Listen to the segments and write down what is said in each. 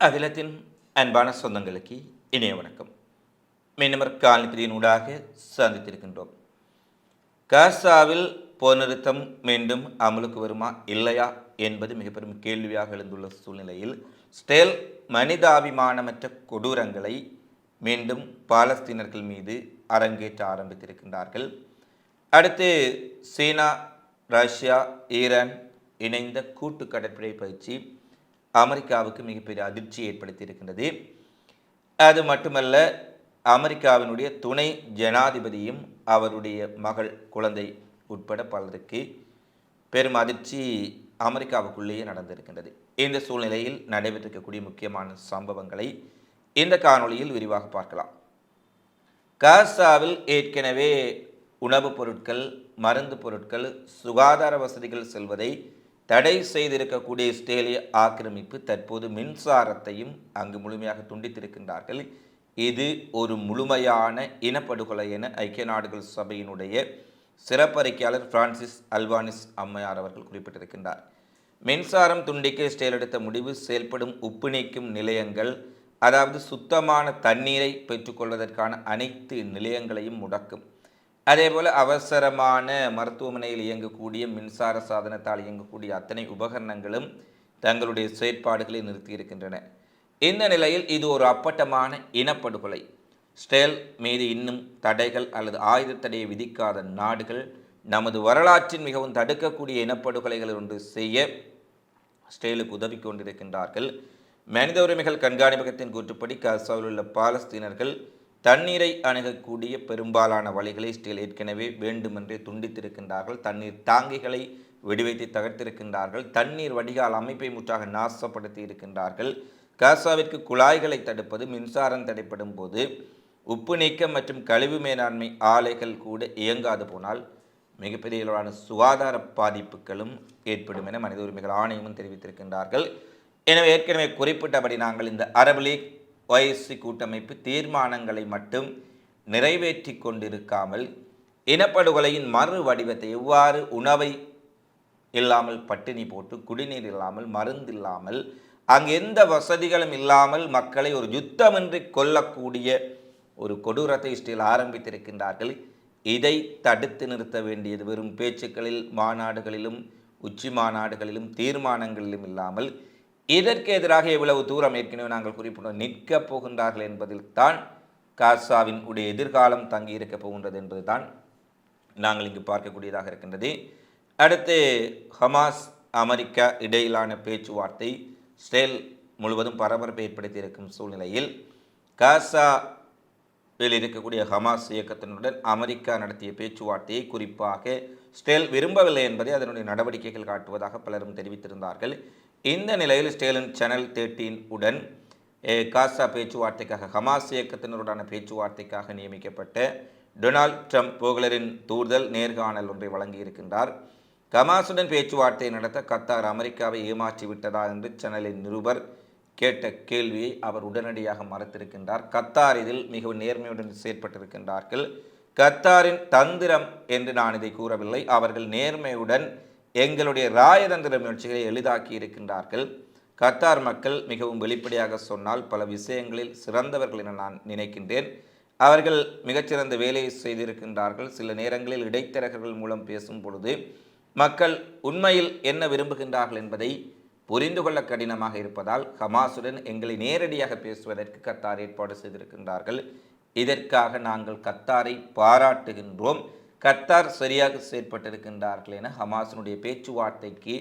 அகிலத்தின் அன்பான சொந்தங்களுக்கு இணைய வணக்கம். மீனவர் ஊடாக சந்தித்திருக்கின்றோம். காசாவில் போர் நிறுத்தம் மீண்டும் அமலுக்கு வருமா இல்லையா என்பது மிக பெரும் கேள்வியாக எழுந்துள்ள சூழ்நிலையில் ஸ்டேல் மனிதாபிமானமற்ற கொடூரங்களை மீண்டும் பாலஸ்தீனர்கள் மீது அரங்கேற்ற ஆரம்பித்திருக்கின்றார்கள். அடுத்து சீனா ரஷ்யா ஈரான் இணைந்த கூட்டு கடற்படை பயிற்சி அமெரிக்காவுக்கு மிகப்பெரிய அதிர்ச்சி ஏற்படுத்தியிருக்கின்றது. அது மட்டுமல்ல அமெரிக்காவினுடைய துணை ஜனாதிபதியும் அவருடைய மகள் குழந்தை உட்பட பலருக்கு பெரும் அதிர்ச்சி அமெரிக்காவுக்குள்ளேயே நடந்திருக்கின்றது. இந்த சூழ்நிலையில் நடைபெற்றிருக்கக்கூடிய முக்கியமான சம்பவங்களை இந்த காணொளியில் விரிவாக பார்க்கலாம். காசாவில் ஏற்கனவே உணவுப் பொருட்கள் மருந்து பொருட்கள் சுகாதார வசதிகள் செல்வதை தடை செய்திருக்கக்கூடிய இஸ்ரேலிய ஆக்கிரமிப்பு தற்போது மின்சாரத்தையும் அங்கு முழுமையாக துண்டித்திருக்கின்றார்கள். இது ஒரு முழுமையான இனப்படுகொலை என ஐக்கிய நாடுகள் சபையினுடைய சிறப்பறிக்கையாளர் பிரான்சிஸ் அல்வானிஸ் அம்மையார் அவர்கள் குறிப்பிட்டிருக்கின்றார். மின்சாரம் துண்டிக்க இஸ்ரேல் எடுத்த முடிவு செயல்படும் உப்பு நீக்கும் நிலையங்கள் அதாவது சுத்தமான தண்ணீரை பெற்றுக்கொள்வதற்கான அனைத்து நிலையங்களையும் முடக்கும். அதே போல் அவசரமான மருத்துவமனையில் இயங்கக்கூடிய மின்சார சாதனத்தால் இயங்கக்கூடிய அத்தனை உபகரணங்களும் தங்களுடைய செயற்பாடுகளை நிறுத்தியிருக்கின்றன இந்த நிலையில் இது ஒரு அப்பட்டமான இனப்படுகொலை. ஸ்டேல் மீது இன்னும் தடைகள் அல்லது ஆயுத தடையை விதிக்காத நாடுகள் நமது வரலாற்றின் மிகவும் தடுக்கக்கூடிய இனப்படுகொலைகள் ஒன்று செய்ய ஸ்டேலுக்கு உதவி கொண்டிருக்கின்றார்கள். மனித உரிமைகள் கண்காணிப்பகத்தின் கூற்றுப்படி காசாவில் உள்ள பாலஸ்தீனர்கள் தண்ணீரை அணுகக்கூடிய பெரும்பாலான வழிகளை ஸ்டீல் ஏற்கனவே வேண்டுமென்றே துண்டித்திருக்கின்றார்கள். தண்ணீர் தாங்கிகளை வெடிவைத்து தகர்த்திருக்கின்றார்கள். தண்ணீர் வடிகால் அமைப்பை முற்றாக நாசப்படுத்தி இருக்கின்றார்கள். காசாவிற்கு குழாய்களை தடுப்பது மின்சாரம் தடைப்படும் போது உப்பு நீக்கம் மற்றும் கழிவு மேலாண்மை ஆலைகள் கூட இயங்காது போனால் மிகப்பெரிய அளவிலான சுகாதார பாதிப்புகளும் ஏற்படும் என மனித உரிமைகள் ஆணையமும் தெரிவித்திருக்கின்றார்கள். எனவே ஏற்கனவே குறிப்பிட்டபடி நாங்கள் இந்த அரபு லீக் ஒய்எஸ்சி கூட்டமைப்பு தீர்மானங்களை மட்டும் நிறைவேற்றி கொண்டிருக்காமல் இனப்படுகொலையின் மறு வடிவத்தை எவ்வாறு உணவை இல்லாமல் பட்டினி போட்டு குடிநீர் இல்லாமல் மருந்து இல்லாமல் அங்கு எந்த வசதிகளும் இல்லாமல் மக்களை ஒரு யுத்தமின்றி கொல்லக்கூடிய ஒரு கொடூரத்தை ஸ்டில் ஆரம்பித்திருக்கின்றார்கள். இதை தடுத்து நிறுத்த வேண்டியது வெறும் பேச்சுக்களில் மாநாடுகளிலும் உச்சி மாநாடுகளிலும் தீர்மானங்களிலும் இல்லாமல் இதற்கு எதிராக எவ்வளவு தூரம் ஏற்கனவே நாங்கள் குறிப்பிட்டோம்? நிற்கப் போகின்றார்கள் என்பதில் தான் காசாவின் உடைய எதிர்காலம் தங்கி இருக்க போகின்றது என்பதுதான் நாங்கள் இங்கு பார்க்கக்கூடியதாக இருக்கின்றது. அடுத்து ஹமாஸ் அமெரிக்கா இடையிலான பேச்சுவார்த்தை ஸ்டேல் முழுவதும் பரபரப்பை ஏற்படுத்தியிருக்கும் சூழ்நிலையில் காசாவில் இருக்கக்கூடிய ஹமாஸ் இயக்கத்தினுடன் அமெரிக்கா நடத்திய பேச்சுவார்த்தையை குறிப்பாக ஸ்டேல் விரும்பவில்லை என்பதை அதனுடைய நடவடிக்கைகள் காட்டுவதாக பலரும் தெரிவித்திருந்தார்கள். இந்த நிலையில் ஸ்டேலின் சேனல் தேர்ட்டீன் உடன் காசா பேச்சுவார்த்தைக்காக ஹமாஸ் இயக்கத்தினருடான பேச்சுவார்த்தைக்காக நியமிக்கப்பட்ட டொனால்ட் ட்ரம்ப் போகலரின் தூர்தல் நேர்காணல் ஒன்றை வழங்கியிருக்கின்றார் ஹமாஸுடன் பேச்சுவார்த்தை நடத்த கத்தார் அமெரிக்காவை ஏமாற்றி விட்டதா என்று சேனலின் நிருபர் கேட்ட கேள்வியை அவர் உடனடியாக மறுத்திருக்கின்றார். கத்தார் இதில் மிகவும் நேர்மையுடன் செயற்பட்டிருக்கின்றார்கள். கத்தாரின் தந்திரம் என்று நான் இதை கூறவில்லை. அவர்கள் நேர்மையுடன் எங்களுடைய ராயதந்திர முயற்சிகளை எளிதாக்கி இருக்கின்றார்கள். கத்தார் மக்கள் மிகவும் வெளிப்படையாக சொன்னால் பல விஷயங்களில் சிறந்தவர்கள் என நான் நினைக்கின்றேன். அவர்கள் மிகச்சிறந்த வேலையை செய்திருக்கின்றார்கள். சில நேரங்களில் இடைத்தரகர்கள் மூலம் பேசும் பொழுது மக்கள் உண்மையில் என்ன விரும்புகின்றார்கள் என்பதை புரிந்து கொள்ள கடினமாக இருப்பதால் ஹமாசுடன் எங்களை நேரடியாக பேசுவதற்கு கத்தார் ஏற்பாடு செய்திருக்கின்றார்கள். இதற்காக நாங்கள் கத்தாரை பாராட்டுகின்றோம். கத்தார் சரியாக செயற்பட்டிருக்கின்றார்கள் என ஹமாஸினுடைய பேச்சுவார்த்தைக்கு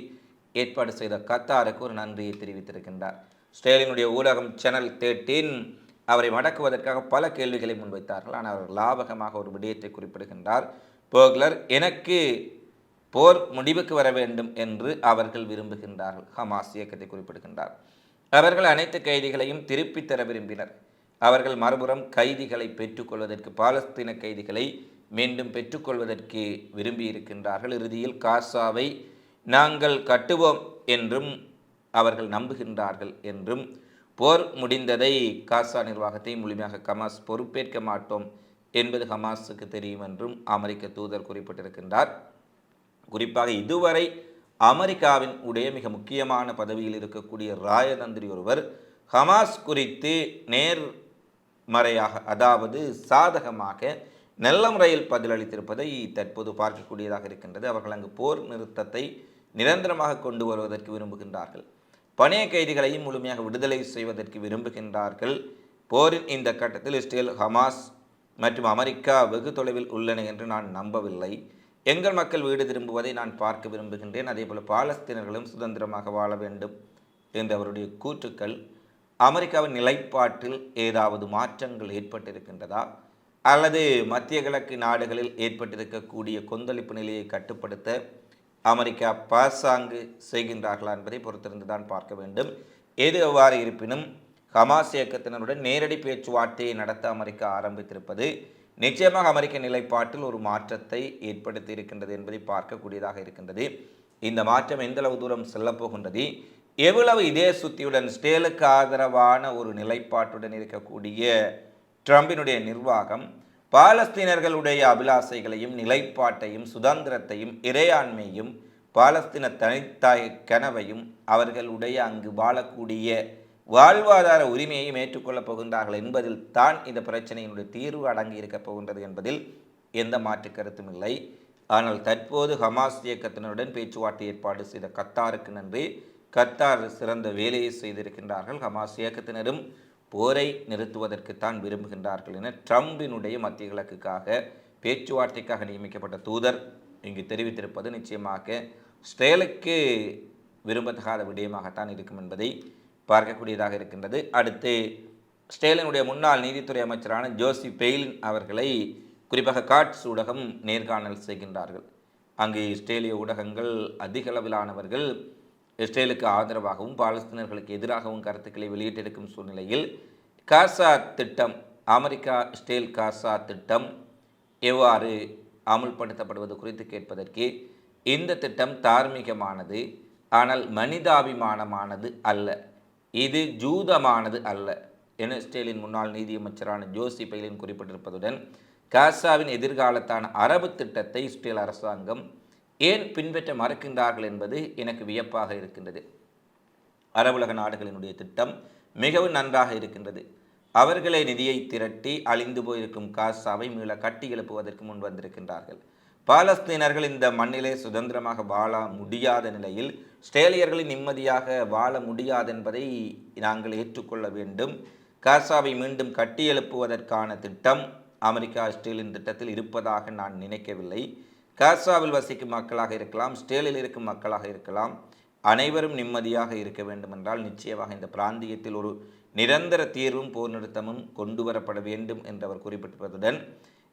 ஏற்பாடு செய்த கத்தாருக்கு ஒரு நன்றியை தெரிவித்திருக்கின்றார். ஸ்டேலினுடைய ஊடகம் சேனல் தேர்ட்டின் அவரை மடக்குவதற்காக பல கேள்விகளை முன்வைத்தார்கள். ஆனால் அவர் லாபகமாக ஒரு விடயத்தை குறிப்பிடுகின்றார். போக்லர் எனக்கு போர் முடிவுக்கு வர வேண்டும் என்று அவர்கள் விரும்புகின்றார்கள். ஹமாஸ் இயக்கத்தை குறிப்பிடுகின்றார். அவர்கள் அனைத்து கைதிகளையும் திருப்பித் தர விரும்பினர். அவர்கள் மறுபுறம் கைதிகளை பெற்றுக்கொள்வதற்கு பாலஸ்தீன கைதிகளை மீண்டும் பெற்றுக்கொள்வதற்கு விரும்பியிருக்கின்றார்கள். இறுதியில் காசாவை நாங்கள் கட்டுவோம் என்றும் அவர்கள் நம்புகின்றார்கள் என்றும் போர் முடிந்ததை காசா நிர்வாகத்தை முழுமையாக ஹமாஸ் பொறுப்பேற்க மாட்டோம் என்பது ஹமாஸுக்கு தெரியும் என்றும் அமெரிக்க தூதர் குறிப்பிட்டிருக்கின்றார். குறிப்பாக இதுவரை அமெரிக்காவின் உடைய மிக முக்கியமான பதவியில் இருக்கக்கூடிய ராயதந்திரி ஒருவர் ஹமாஸ் குறித்து நேர்மறையாக அதாவது சாதகமாக நல்ல முறையில் பதிலளித்திருப்பதை தற்போது பார்க்கக்கூடியதாக இருக்கின்றது. அவர்கள் அங்கு போர் நிறுத்தத்தை நிரந்தரமாக கொண்டு வருவதற்கு விரும்புகின்றார்கள். பணைய கைதிகளையும் முழுமையாக விடுதலை செய்வதற்கு விரும்புகின்றார்கள். போரின் இந்த கட்டத்தில் இஸ்ரேல் ஹமாஸ் மற்றும் அமெரிக்கா வெகு தொலைவில் உள்ளன என்று நான் நம்பவில்லை. எங்கள் மக்கள் வீடு திரும்புவதை நான் பார்க்க விரும்புகின்றேன். அதேபோல் பாலஸ்தீனர்களும் சுதந்திரமாக வாழ வேண்டும் என்ற அவருடைய கூற்றுக்கள். அமெரிக்காவின் நிலைப்பாட்டில் ஏதாவது மாற்றங்கள் ஏற்பட்டிருக்கின்றதா? அல்லது மத்திய கிழக்கு நாடுகளில் ஏற்பட்டிருக்கக்கூடிய கொந்தளிப்பு நிலையை கட்டுப்படுத்த அமெரிக்கா பாசாங்கு செய்கின்றார்களா என்பதை பொறுத்திருந்து தான் பார்க்க வேண்டும். எது எவ்வாறு இருப்பினும் ஹமாஸ் இயக்கத்தினருடன் நேரடி பேச்சுவார்த்தையை நடத்த அமெரிக்கா ஆரம்பித்திருப்பது நிச்சயமாக அமெரிக்க நிலைப்பாட்டில் ஒரு மாற்றத்தை ஏற்படுத்தி இருக்கின்றது என்பதை பார்க்கக்கூடியதாக இருக்கின்றது. இந்த மாற்றம் எந்தளவு தூரம் செல்லப்போகின்றது எவ்வளவு இதே சுத்தியுடன் ஸ்டேலுக்கு ஆதரவான ஒரு நிலைப்பாட்டுடன் இருக்கக்கூடிய ட்ரம்பினுடைய நிர்வாகம் பாலஸ்தீனர்களுடைய அபிலாசைகளையும் நிலைப்பாட்டையும் சுதந்திரத்தையும் இறையாண்மையும் பாலஸ்தீன தனித்தாய் கனவையும் அவர்களுடைய அங்கு வாழக்கூடிய வாழ்வாதார உரிமையையும் ஏற்றுக்கொள்ளப் போகின்றார்கள் என்பதில் தான் இந்த பிரச்சனையினுடைய தீர்வு அடங்கி இருக்கப் போகின்றது என்பதில் எந்த மாற்று கருத்தும் இல்லை. ஆனால் தற்போது ஹமாஸ் இயக்கத்தினருடன் பேச்சுவார்த்தை ஏற்பாடு செய்த கத்தாருக்கு நன்றி. கத்தார் சிறந்த வேலையை செய்திருக்கின்றார்கள். ஹமாஸ் இயக்கத்தினரும் போரை நிறுத்துவதற்குத்தான் விரும்புகின்றார்கள் என ட்ரம்பினுடைய மத்திய கிழக்குக்காக பேச்சுவார்த்தைக்காக நியமிக்கப்பட்ட தூதர் இங்கு தெரிவித்திருப்பது நிச்சயமாக ஸ்டேலுக்கு விரும்பத்தகாத விடயமாகத்தான் இருக்கும் என்பதை பார்க்கக்கூடியதாக இருக்கின்றது. அடுத்து ஸ்டேலினுடைய முன்னாள் நீதித்துறை அமைச்சரான ஜோசி பெயிலின் அவர்களை குறிப்பாக காட்ஸ் ஊடகம் நேர்காணல் செய்கின்றார்கள். அங்கு இஸ்ரேலிய ஊடகங்கள் அதிக அளவிலானவர்கள் இஸ்ரேலுக்கு ஆதரவாகவும் பாலஸ்தீனர்களுக்கு எதிராகவும் கருத்துக்களை வெளியிட்டிருக்கும் சூழ்நிலையில் காசா திட்டம் அமெரிக்கா இஸ்ரேல் காசா திட்டம் எவ்வாறு அமுல்படுத்தப்படுவது குறித்து கேட்பதற்கு இந்த திட்டம் தார்மீகமானது ஆனால் மனிதாபிமானமானது அல்ல. இது ஜூதமானது அல்ல என இஸ்ரேலின் முன்னாள் நீதியமைச்சரான ஜோசி பைலின் குறிப்பிட்டிருப்பதுடன் காசாவின் எதிர்காலத்தான அரபு திட்டத்தை இஸ்ரேல் அரசாங்கம் ஏன் பின்பற்ற மறுக்கின்றார்கள் என்பது எனக்கு வியப்பாக இருக்கின்றது. அரபுலக நாடுகளினுடைய திட்டம் மிகவும் நன்றாக இருக்கின்றது. அவர்களே நிதியை திரட்டி அழிந்து போயிருக்கும் காசாவை மீள கட்டி எழுப்புவதற்கு முன் வந்திருக்கின்றார்கள். பாலஸ்தீனர்கள் இந்த மண்ணிலே சுதந்திரமாக வாழ முடியாத நிலையில் ஸ்ட்ரேலியர்களின் நிம்மதியாக வாழ முடியாது என்பதை நாங்கள் ஏற்றுக்கொள்ள வேண்டும். காசாவை மீண்டும் கட்டியெழுப்புவதற்கான திட்டம் அமெரிக்கா ஆஸ்திரேலியன் திட்டத்தில் இருப்பதாக நான் நினைக்கவில்லை. காசாவில் வசிக்கும் மக்களாக இருக்கலாம் ஸ்டேலில் இருக்கும் மக்களாக இருக்கலாம் அனைவரும் நிம்மதியாக இருக்க வேண்டுமென்றால் நிச்சயமாக இந்த பிராந்தியத்தில் ஒரு நிரந்தர தீர்வும் போர் நிறுத்தமும் கொண்டு வரப்பட வேண்டும் என்று அவர் குறிப்பிட்டிருப்பதுடன்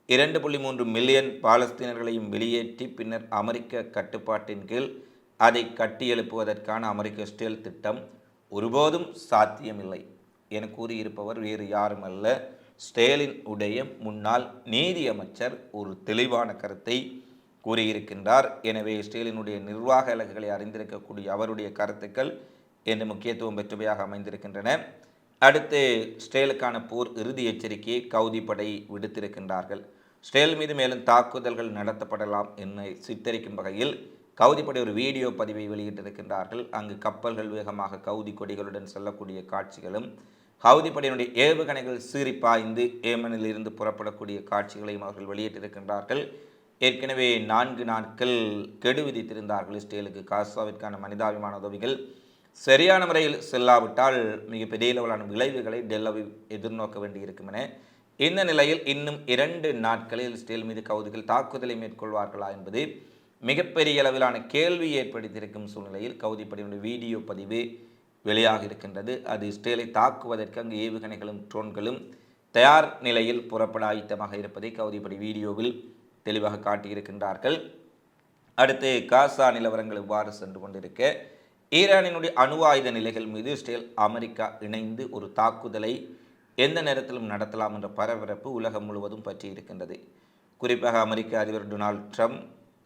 இரண்டு புள்ளி மூன்று மில்லியன் பாலஸ்தீனர்களையும் வெளியேற்றி பின்னர் அமெரிக்க கட்டுப்பாட்டின் கீழ் அதை கட்டியெழுப்புவதற்கான அமெரிக்க ஸ்டேல் திட்டம் ஒருபோதும் சாத்தியமில்லை என கூறியிருப்பவர் வேறு யாரும் அல்ல. ஸ்டேலின் உடைய முன்னாள் நீதியமைச்சர் ஒரு தெளிவான கருத்தை கூறியிருக்கின்றார். எனவே ஸ்டீலினுடைய நிர்வாக இலக்குகளை அறிந்திருக்கக்கூடிய அவருடைய கருத்துக்கள் என்று முக்கியத்துவம் பெற்றவையாக அமைந்திருக்கின்றன. அடுத்து ஸ்டேலுக்கான போர் இறுதி எச்சரிக்கையை கவுதி படை விடுத்திருக்கின்றார்கள். ஸ்டேல் மீது மேலும் தாக்குதல்கள் நடத்தப்படலாம் என்னை சித்தரிக்கும் வகையில் கவுதிப்படை ஒரு வீடியோ பதிவை வெளியிட்டிருக்கின்றார்கள். அங்கு கப்பல்கள் வேகமாக கவுதி கொடிகளுடன் செல்லக்கூடிய காட்சிகளும் ஹவுதிப்படையினுடைய ஏவுகணைகள் சீறி பாய்ந்து ஏமனில் இருந்து புறப்படக்கூடிய காட்சிகளையும் அவர்கள் வெளியிட்டிருக்கின்றார்கள். ஏற்கனவே நான்கு நாட்கள் கெடு விதித்திருந்தார்கள் இஸ்ரேலுக்கு. காசாவிற்கான மனிதாபிமான உதவிகள் சரியான முறையில் செல்லாவிட்டால் மிகப்பெரிய அளவிலான விளைவுகளை டெல்லவி எதிர்நோக்க வேண்டியிருக்கும் என இந்த நிலையில் இன்னும் இரண்டு நாட்களில் இஸ்ரேல் மீது கவுதிகள் தாக்குதலை மேற்கொள்வார்களா என்பது மிகப்பெரிய அளவிலான கேள்வி ஏற்படுத்தியிருக்கும் சூழ்நிலையில் கவுதிப்படையினுடைய வீடியோ பதிவு வெளியாக இருக்கின்றது. அது இஸ்ரேலை தாக்குவதற்கு அங்கு ஏவுகணைகளும் ட்ரோன்களும் தயார் நிலையில் புறப்பட ஆயத்தமாக இருப்பதை கவுதிப்படி வீடியோவில் தெளிவாக காட்டியிருக்கின்றார்கள். அடுத்து காசா நிலவரங்கள் இவ்வாறு சென்று கொண்டிருக்க? ஈரானினுடைய அணு ஆயுத நிலைகள் மீது இஸ்ரேல் அமெரிக்கா இணைந்து ஒரு தாக்குதலை எந்த நேரத்திலும் நடத்தலாம் என்ற பரபரப்பு உலகம் முழுவதும் பற்றி இருக்கின்றது. குறிப்பாக அமெரிக்க அதிபர் Donald Trump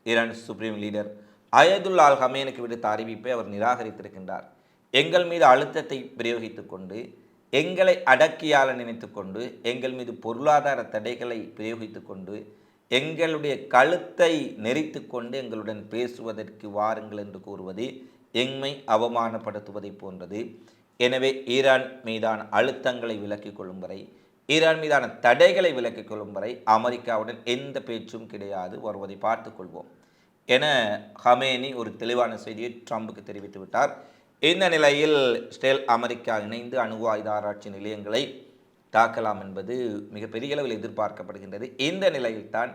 Iran supreme leader Ayatollah Ali ஹமேனுக்கு விடுத்த அறிவிப்பை அவர் நிராகரித்திருக்கின்றார். எங்கள் மீது அழுத்தத்தை பிரயோகித்துக் கொண்டு எங்களை அடக்கியால நினைத்து கொண்டு எங்கள் மீது பொருளாதார தடைகளை பிரயோகித்து கொண்டு எங்களுடைய கழுத்தை நெறித்து கொண்டு எங்களுடன் பேசுவதற்கு வாருங்கள் என்று கூறுவது எம்மை அவமானப்படுத்துவதை போன்றது. எனவே ஈரான் மீதான அழுத்தங்களை விலக்கிக் கொள்ளும் வரை ஈரான் மீதான தடைகளை விலக்கிக் கொள்ளும் வரை அமெரிக்காவுடன் எந்த பேச்சும் கிடையாது வருவதை பார்த்துக் கொள்வோம். என ஹமேனி ஒரு தெளிவான செய்தியை ட்ரம்புக்கு தெரிவித்து விட்டார். இந்த நிலையில் ஸ்டேல் அமெரிக்கா இணைந்து அணு ஆயுத ஆராய்ச்சி நிலையங்களை தாக்கலாம் என்பது மிகப்பெரிய அளவில் எதிர்பார்க்கப்படுகின்றது. இந்த நிலையில்தான்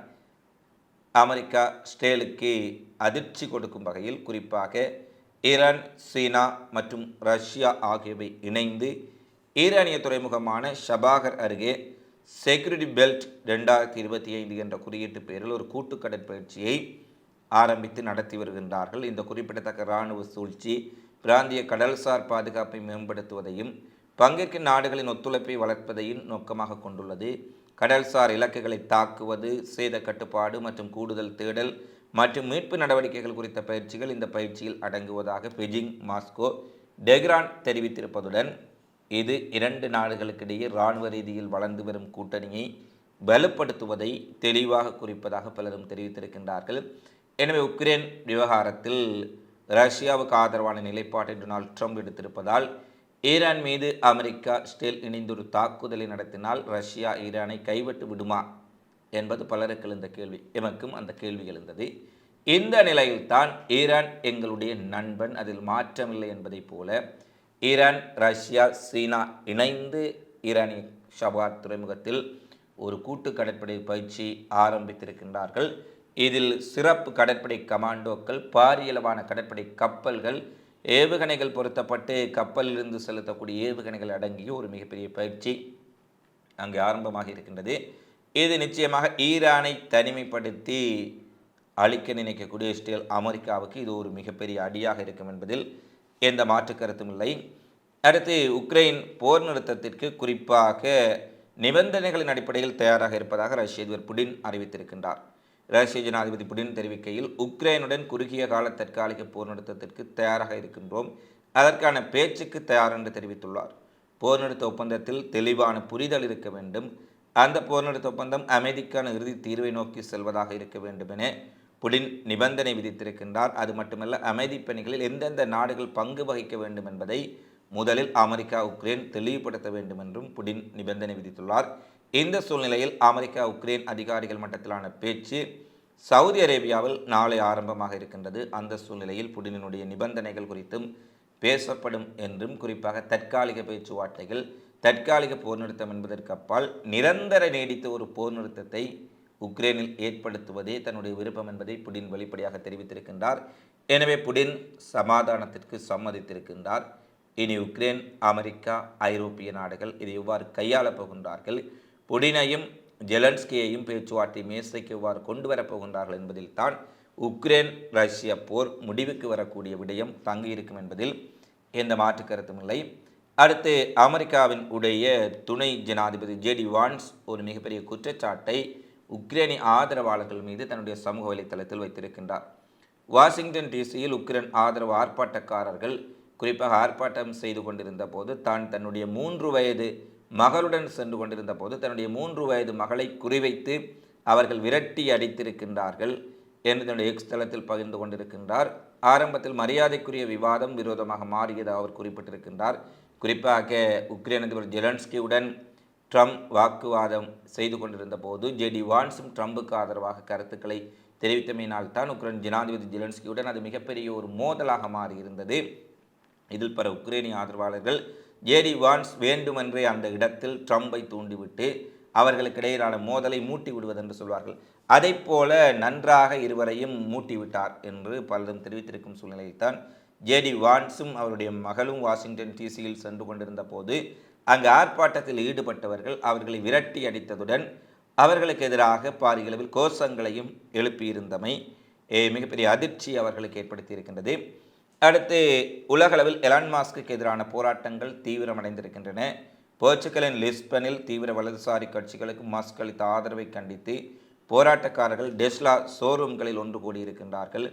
அமெரிக்கா ஸ்டேலுக்கு அதிர்ச்சி கொடுக்கும் வகையில் குறிப்பாக ஈரான் சீனா மற்றும் ரஷ்யா ஆகியவை இணைந்து ஈரானிய துறைமுகமான ஷபாகர் அருகே செக்யூரிட்டி பெல்ட் ரெண்டாயிரத்தி இருபத்தி ஐந்து என்ற குறியீட்டு பேரில் ஒரு கூட்டு கடற்பயிற்சியை ஆரம்பித்து நடத்தி வருகின்றார்கள். இந்த குறிப்பிடத்தக்க இராணுவ சூழ்ச்சி பிராந்திய கடல்சார் பாதுகாப்பை மேம்படுத்துவதையும் பங்கேற்கும் நாடுகளின் ஒத்துழைப்பை வளர்ப்பதையும் நோக்கமாக கொண்டுள்ளது. கடல்சார் இலக்குகளை தாக்குவது சேத கட்டுப்பாடு மற்றும் கூடுதல் தேடல் மற்றும் மீட்பு நடவடிக்கைகள் குறித்த பயிற்சிகள் இந்த பயிற்சியில் அடங்குவதாக பெஜிங் மாஸ்கோ டெக்ரான் தெரிவித்திருப்பதுடன் இது இரண்டு நாடுகளுக்கிடையே இராணுவ ரீதியில் வளர்ந்து வரும் கூட்டணியை வலுப்படுத்துவதை தெளிவாக குறிப்பதாக பலரும் தெரிவித்திருக்கின்றார்கள். எனவே உக்ரைன் விவகாரத்தில் ரஷ்யாவுக்கு ஆதரவான நிலைப்பாட்டை டொனால்ட் ட்ரம்ப் எடுத்திருப்பதால் ஈரான் மீது அமெரிக்கா ஸ்டேல் இணைந்தொரு தாக்குதலை நடத்தினால் ரஷ்யா ஈரானை கைவிட்டு விடுமா என்பது பலருக்கு எழுந்த கேள்வி. எமக்கும் அந்த கேள்வி எழுந்தது. இந்த நிலையில்தான் ஈரான் எங்களுடைய நண்பன் அதில் மாற்றமில்லை என்பதைப் போல ஈரான் ரஷ்யா சீனா இணைந்து ஈரானிய ஷபாத் துறைமுகத்தில் ஒரு கூட்டு கடற்படை பயிற்சி ஆரம்பித்திருக்கின்றார்கள். இதில் சிறப்பு கடற்படை கமாண்டோக்கள் பாரியளவான கடற்படை கப்பல்கள் ஏவுகணைகள் பொருத்தப்பட்டு கப்பலிலிருந்து செலுத்தக்கூடிய ஏவுகணைகள் அடங்கிய ஒரு மிகப்பெரிய பயிற்சி அங்கு ஆரம்பமாக இருக்கின்றது. இது நிச்சயமாக ஈரானை தனிமைப்படுத்தி அழிக்க நினைக்கக்கூடிய ஸ்டீல் அமெரிக்காவுக்கு இது ஒரு மிகப்பெரிய அடியாக இருக்கும் என்பதில் எந்த மாற்று கருத்தும் இல்லை. அடுத்து உக்ரைன் போர் நிறுத்தத்திற்கு குறிப்பாக நிபந்தனைகளின் அடிப்படையில் தயாராக இருப்பதாக ரஷ்ய அதிபர் புடின் அறிவித்திருக்கின்றார். ரஷ்ய ஜனாதிபதி புடின் தெரிவிக்கையில் உக்ரைனுடன் குறுகிய கால தற்காலிக போர் நிறுத்தத்திற்கு தயாராக இருக்கின்றோம். அதற்கான பேச்சுக்கு தயார் என்று தெரிவித்துள்ளார். போர் நிறுத்த ஒப்பந்தத்தில் தெளிவான புரிதல் இருக்க வேண்டும். அந்த போர் நிறுத்த ஒப்பந்தம் அமைதிக்கான இறுதி தீர்வை நோக்கி செல்வதாக இருக்க வேண்டும் என புடின் நிபந்தனை விதித்திருக்கின்றார். அது மட்டுமல்ல அமைதி பணிகளில் எந்தெந்த நாடுகள் பங்கு வகிக்க வேண்டும் என்பதை முதலில் அமெரிக்கா உக்ரைன் தெளிவுபடுத்த வேண்டும் என்றும் புடின் நிபந்தனை விதித்துள்ளார். இந்த சூழ்நிலையில் அமெரிக்கா உக்ரைன் அதிகாரிகள் மட்டத்திலான பேச்சு சவுதி அரேபியாவில் நாளை ஆரம்பமாக இருக்கின்றது. அந்த சூழ்நிலையில் புடினினுடைய நிபந்தனைகள் குறித்தும் பேசப்படும் என்றும் குறிப்பாக தற்காலிக பேச்சுவார்த்தைகள் தற்காலிக போர் நிறுத்தம் என்பதற்கு அப்பால் நிரந்தர நீடித்த ஒரு போர் நிறுத்தத்தை உக்ரைனில் ஏற்படுத்துவதே தன்னுடைய விருப்பம் என்பதை புடின் வெளிப்படையாக தெரிவித்திருக்கின்றார். எனவே புடின் சமாதானத்திற்கு சம்மதித்திருக்கின்றார். இனி உக்ரைன் அமெரிக்கா ஐரோப்பிய நாடுகள் இதை எவ்வாறு கையாளப் போகின்றார்கள் புடினையும் ஜெலன்ஸ்கியையும் பேச்சுவார்த்தை மேசைக்கு எவ்வாறு கொண்டு வரப்போகின்றார்கள் என்பதில் தான் உக்ரைன் ரஷ்ய போர் முடிவுக்கு வரக்கூடிய விடயம் தங்கியிருக்கும் என்பதில் எந்த மாற்று கருத்தும் இல்லை. அடுத்து அமெரிக்காவின் உடைய துணை ஜனாதிபதி ஜேடி வான்ஸ் ஒரு மிகப்பெரிய குற்றச்சாட்டை உக்ரைனின் ஆதரவாளர்கள் மீது தன்னுடைய சமூக வலைத்தளத்தில் வைத்திருக்கின்றார். வாஷிங்டன் டிசியில் உக்ரைன் ஆதரவு ஆர்ப்பாட்டக்காரர்கள் குறிப்பாக ஆர்ப்பாட்டம் செய்து கொண்டிருந்த போது தான் தன்னுடைய மூன்று வயது மகளுடன் சென்று கொண்டிருந்த போது தன்னுடைய மூன்று வயது மகளை குறிவைத்து அவர்கள் விரட்டி அடித்திருக்கின்றார்கள் என்று தன்னுடைய எக்ஸ் தளத்தில் பகிர்ந்து கொண்டிருக்கின்றார். ஆரம்பத்தில் மரியாதைக்குரிய விவாதம் விரோதமாக மாறியதாக அவர் குறிப்பிட்டிருக்கின்றார். குறிப்பாக உக்ரைன் அதிபர் ஜெலன்ஸ்கியுடன் ட்ரம்ப் வாக்குவாதம் செய்து கொண்டிருந்த போது ஜெடி வான்ஸும் ட்ரம்புக்கு ஆதரவாக கருத்துக்களை தெரிவித்தமையினால் தான் உக்ரைன் ஜனாதிபதி ஜெலன்ஸ்கியுடன் அது மிகப்பெரிய ஒரு மோதலாக மாறியிருந்தது. இதில் பல உக்ரைனிய ஆதரவாளர்கள் ஜேடி வான்ஸ் வேண்டுமென்றே அந்த இடத்தில் ட்ரம்பை தூண்டிவிட்டு அவர்களுக்கு இடையிலான மோதலை மூட்டி விடுவதென்று சொல்வார்கள். அதை போல நன்றாக இருவரையும் மூட்டிவிட்டார் என்று பலரும் தெரிவித்திருக்கும் சூழ்நிலையில்தான் ஜேடி வான்ஸும் அவருடைய மகளும் வாஷிங்டன் டிசியில் சென்று கொண்டிருந்த போது அங்கு ஆர்ப்பாட்டத்தில் ஈடுபட்டவர்கள் அவர்களை விரட்டி அடித்ததுடன் அவர்களுக்கு எதிராக பாரியளவில் கோஷங்களையும் எழுப்பியிருந்தமை மிகப்பெரிய அதிர்ச்சி அவர்களுக்கு ஏற்படுத்தி இருக்கின்றது அடுத்து உலகளவில் எலான் மாஸ்க்கு எதிரான போராட்டங்கள் தீவிரமடைந்திருக்கின்றன. போர்ச்சுகலின் லிஸ்பனில் தீவிர வலதுசாரி கட்சிகளுக்கு மாஸ்க் அளித்த ஆதரவை கண்டித்து போராட்டக்காரர்கள் டெஸ்லா ஷோரூம்களில் ஒன்று கூடியிருக்கின்றார்கள்.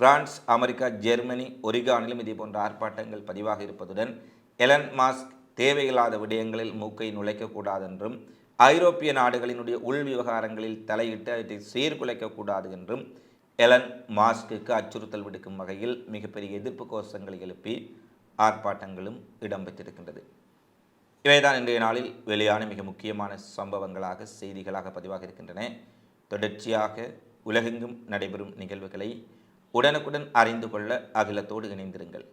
பிரான்ஸ் அமெரிக்கா ஜெர்மனி ஒரிகானிலும் இதேபோன்ற ஆர்ப்பாட்டங்கள் பதிவாக இருப்பதுடன் எலன் மாஸ்க் தேவையில்லாத விடயங்களில் மூக்கை நுழைக்கக்கூடாதென்றும் ஐரோப்பிய நாடுகளினுடைய உள் விவகாரங்களில் தலையிட்டு அவற்றை சீர்குலைக்கக்கூடாது என்றும் எலன் மாஸ்க்கு அச்சுறுத்தல் விடுக்கும் வகையில் மிகப்பெரிய எதிர்ப்பு கோஷங்களை எழுப்பி ஆர்ப்பாட்டங்களும் இடம்பெற்றிருக்கின்றது. இவைதான் இன்றைய நாளில் வெளியான மிக முக்கியமான சம்பவங்களாக செய்திகளாக பதிவாக இருக்கின்றன. தொடர்ச்சியாக உலகெங்கும் நடைபெறும் நிகழ்வுகளை உடனுக்குடன் அறிந்து கொள்ள அகிலத்தோடு இணைந்திருங்கள்.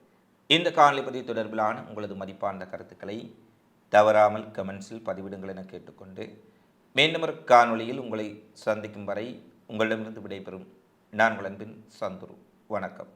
இந்த காணொலி பதிவு தொடர்பிலான உங்களது மதிப்பான கருத்துக்களை தவறாமல் கமெண்ட்ஸில் பதிவிடுங்கள் என கேட்டுக்கொண்டு மீண்டும் ஒரு காணொளியில் உங்களை சந்திக்கும் வரை உங்களிடமிருந்து விடைபெறும் நான் உங்கள் அன்பின் சந்துரு. வணக்கம்.